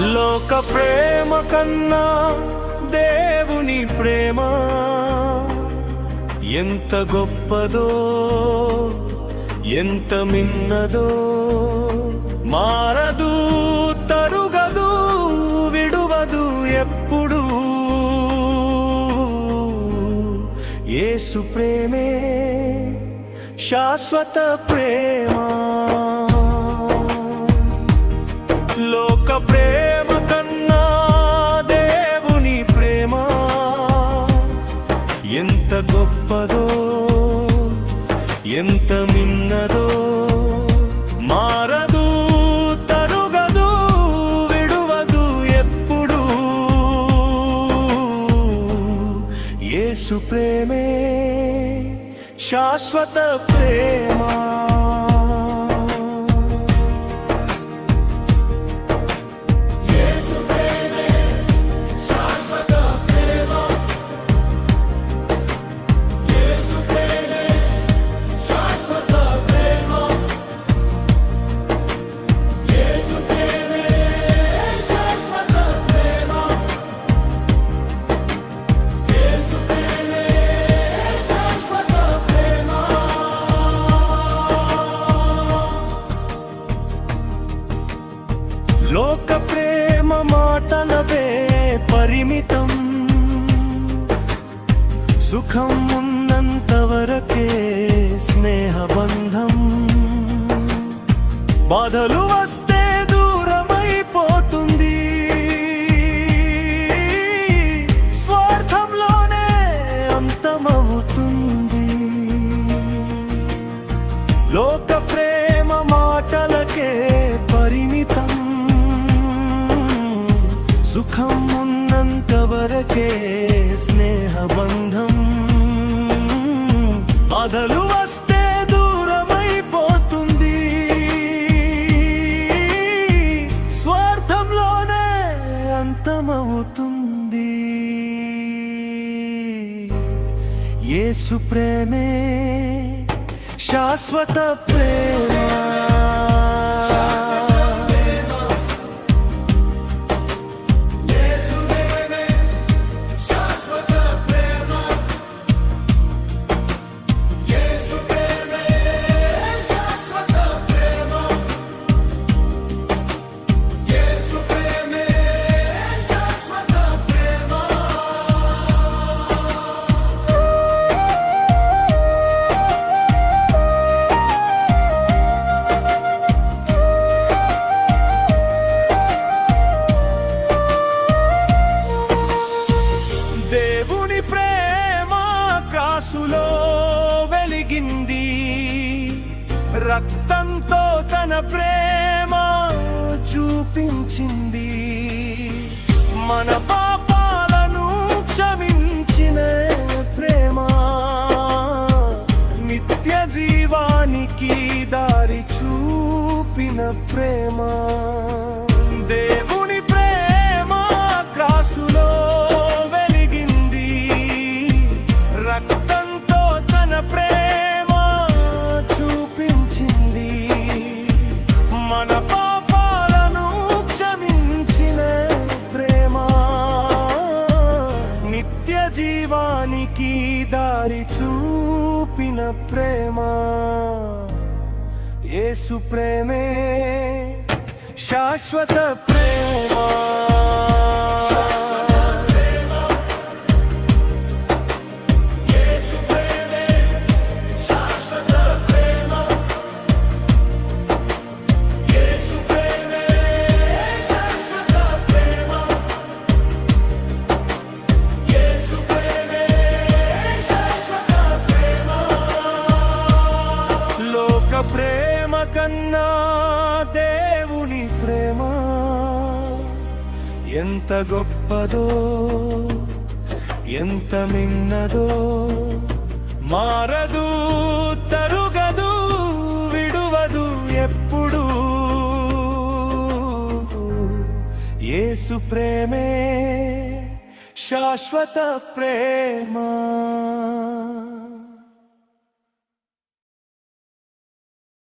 లోక ప్రేమ కన్నా దేవుని ప్రేమ ఎంత గొప్పదో ఎంత మిన్నదో మారదు తరుగదు విడువదు ఎప్పుడు. ఏసు ప్రేమే శాశ్వత ప్రేమా. ప్రేమ కన్నా దేవుని ప్రేమ ఎంత గొప్పదో ఎంత మిన్నదో మారదు తరుగదు విడువదు ఎప్పుడు. యేసు ప్రేమే శాశ్వత ప్రేమా. పరిమితం. సుఖం ఉన్నంత వరకే స్నేహబంధం. బాధలు వస్తే ఉన్నంత వరకే స్నేహబంధం బాధలు వస్తే దూరమైపోతుంది. స్వార్థంలోనే అంతమవుతుంది. యేసు ప్రేమే శాశ్వత ప్రేమ. కాసులో వెలిగింది. రక్తంతో తన ప్రేమ చూపించింది. మన పాపాలను క్షమించిన ప్రేమ. నిత్య జీవానికి దారి చూపిన ప్రేమ. జీవానికి దారి చూపిన ప్రేమ. యేసు ప్రేమే శాశ్వత ప్రేమ. ప్రేమ కన్నా దేవుని ప్రేమ ఎంత గొప్పదో ఎంత మిన్నదో మారదు తరుగదు విడువదు ఎప్పుడు. ఏసు ప్రేమే శాశ్వత ప్రేమ.